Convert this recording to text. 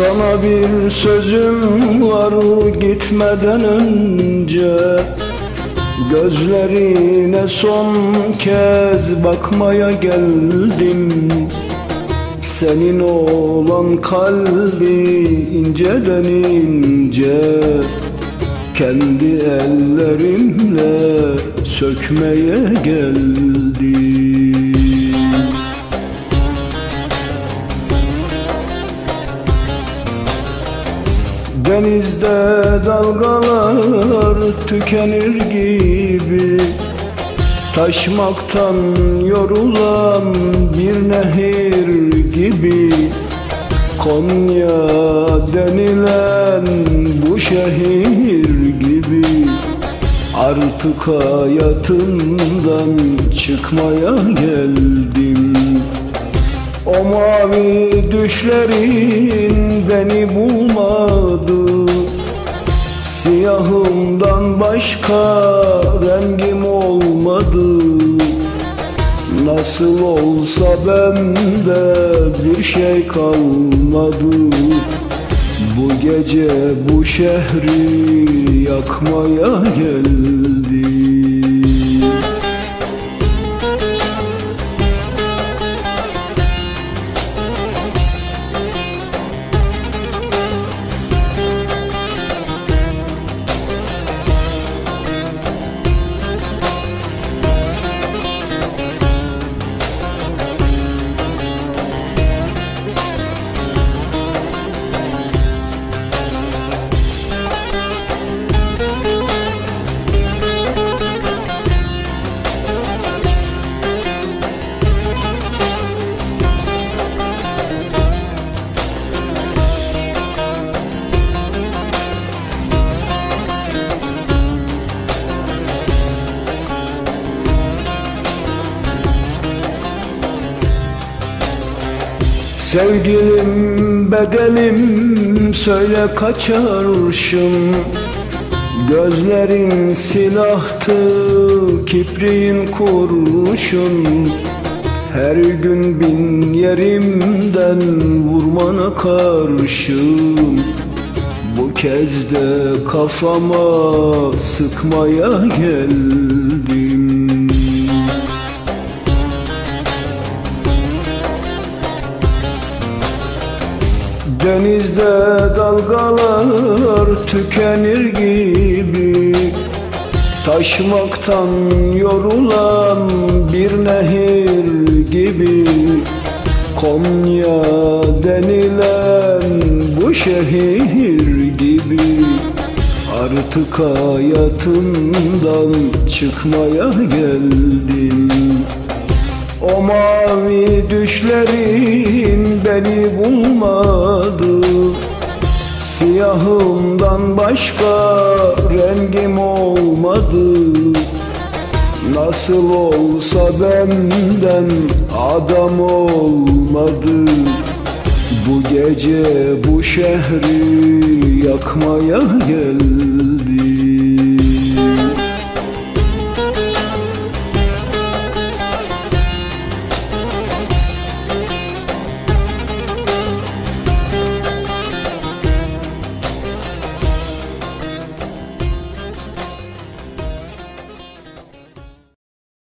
Sana bir sözüm var gitmeden önce. Gözlerine son kez bakmaya geldim. Senin olan kalbi inceden ince. Kendi ellerimle sökmeye geldim Denizde dalgalar tükenir gibi. Taşmaktan yorulan bir nehir gibi. Konya denilen bu şehir gibi. Artık hayatından çıkmaya geldim o mavi düşlerin beni bulmadı. Siyahımdan başka rengim olmadı. Nasıl olsa bende bir şey kalmadı. Bu gece bu şehri yakmaya geldim Sevgilim bedelim söyle kaç arşım Gözlerin silahtı kipriğin kurşun Her gün bin yerimden vurmana karşım Bu kez de kafama sıkmaya geldim Denizde dalgalar tükenir gibi. Taşmaktan yorulan bir nehir gibi. Konya denilen bu şehir gibi. Artık hayatımdan çıkmaya geldim o mavi düşlerin beni bulmadı. Siyahımdan başka rengim olmadı. Nasıl olsa benden adam olmadı. Bu gece bu şehri yakmaya geldi